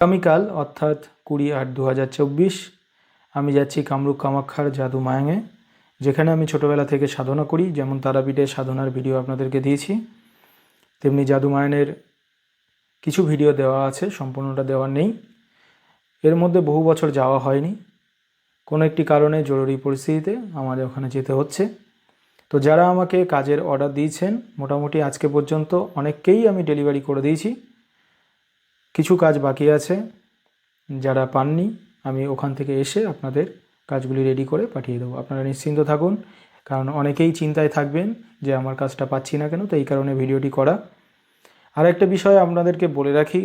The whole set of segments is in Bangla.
আগামীকাল, অর্থাৎ কুড়ি আট দু হাজার চব্বিশ, আমি যাচ্ছি কামরূপ কামাক্ষার জাদু মায়াঙে, যেখানে আমি ছোটোবেলা থেকে সাধনা করি, যেমন তারাপীঠের সাধনার ভিডিও আপনাদেরকে দিয়েছি। তেমনি জাদু মায়ানের কিছু ভিডিও দেওয়া আছে, সম্পূর্ণটা দেওয়া নেই। এর মধ্যে বহু বছর যাওয়া হয়নি। কোনো একটি কারণে জরুরি পরিস্থিতিতে আমাদের ওখানে যেতে হচ্ছে। তো যারা আমাকে কাজের অর্ডার দিয়েছেন, মোটামুটি আজকে পর্যন্ত অনেককেই আমি ডেলিভারি করে দিয়েছি। কিছু কাজ বাকি আছে, যারা পাননি, আমি ওখান থেকে এসে আপনাদের কাজগুলি রেডি করে পাঠিয়ে দেবো। আপনারা নিশ্চিন্ত থাকুন, কারণ অনেকেই চিন্তায় থাকবেন যে আমার কাজটা পাচ্ছি না কেন, তো এই কারণে ভিডিওটি করা। আর একটা বিষয় আপনাদেরকে বলে রাখি,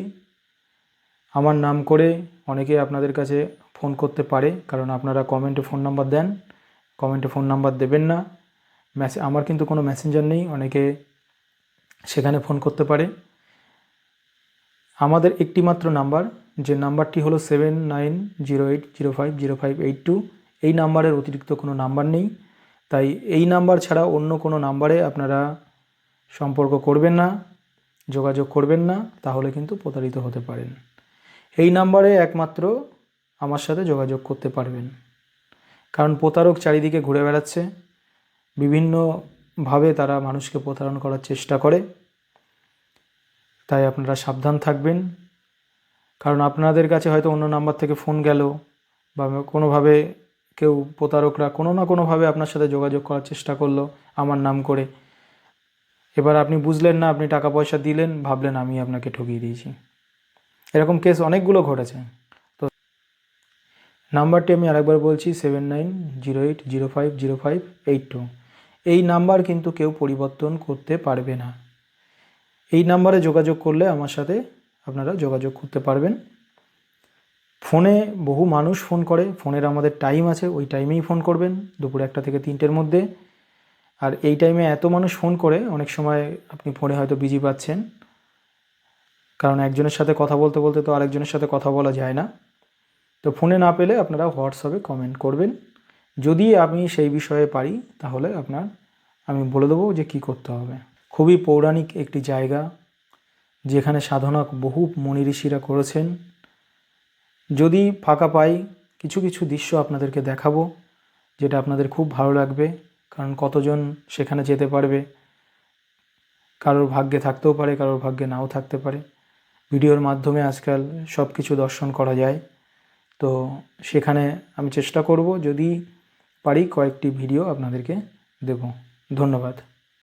আমার নাম করে অনেকে আপনাদের কাছে ফোন করতে পারে, কারণ আপনারা কমেন্টে ফোন নাম্বার দেন কমেন্টে ফোন নাম্বার দেবেন না। মেসে আমার কিন্তু কোনো মেসেঞ্জার নেই, অনেকে সেখানে ফোন করতে পারে। আমাদের একটি মাত্র নাম্বার, যে নাম্বারটি হলো seven nine zero eight zero five zero five eight two. এই নাম্বারের অতিরিক্ত কোনো নাম্বার নেই। তাই এই নাম্বার ছাড়া অন্য কোনো নাম্বারে আপনারা সম্পর্ক করবেন না, যোগাযোগ করবেন না, তাহলে কিন্তু প্রতারিত হতে পারেন। এই নাম্বারে একমাত্র আমার সাথে যোগাযোগ করতে পারবেন। কারণ প্রতারক চারিদিকে ঘুরে বেড়াচ্ছে বিভিন্নভাবে তারা মানুষকে প্রতারণ করার চেষ্টা করে। তাই আপনারা সাবধান থাকবেন। কারণ আপনাদের কাছে হয়তো অন্য নাম্বার থেকে ফোন গেল বা কোনোভাবে কেউ প্রতারকরা কোনো না কোনোভাবে আপনার সাথে যোগাযোগ করার চেষ্টা করল আমার নাম করে। এবার আপনি বুঝলেন না, আপনি টাকা পয়সা দিলেন, ভাবলেন আমি আপনাকে ঠকিয়ে দিয়েছি। এরকম কেস অনেকগুলো ঘটেছে। তো নাম্বারটি আমি আরেকবার বলছি seven nine zero eight zero five zero five eight two এই নাম্বার কিন্তু কেউ পরিবর্তন করতে পারবে না। এই নাম্বারে যোগাযোগ করলে আমার সাথে আপনারা যোগাযোগ করতে পারবেন। ফোনে বহু মানুষ ফোন করে, ফোনের আমাদের টাইম আছে, ওই টাইমেই ফোন করবেন, দুপুর একটা থেকে তিনটের মধ্যে। আর এই টাইমে এত মানুষ ফোন করে, অনেক সময় আপনি ফোনে হয়তো বিজি পাচ্ছেন। কারণ একজনের সাথে কথা বলতে বলতে তো আরেকজনের সাথে কথা বলা যায় না। তো ফোনে না পেলে আপনারা হোয়াটসঅ্যাপে কমেন্ট করবেন। যদি আমি সেই বিষয়ে পারি, তাহলে আপনার, আমি বলে দেবো যে কি করতে হবে। খুবই পৌরাণিক একটি জায়গা, যেখানে সাধনা বহু মনি ঋষিরা করেছেন। যদি ফাঁকা পাই, কিছু কিছু দৃশ্য আপনাদেরকে দেখাবো, যেটা আপনাদের খুব ভালো লাগবে, কারণ কতজন সেখানে যেতে পারবে, কারোর ভাগ্যে থাকতেও পারে, কারোর ভাগ্যে নাও থাকতে পারে। ভিডিওর মাধ্যমে আজকাল সব কিছু দর্শন করা যায়। তো সেখানে আমি চেষ্টা করব, যদি পারি কয়েকটি ভিডিও আপনাদেরকে দেব। ধন্যবাদ।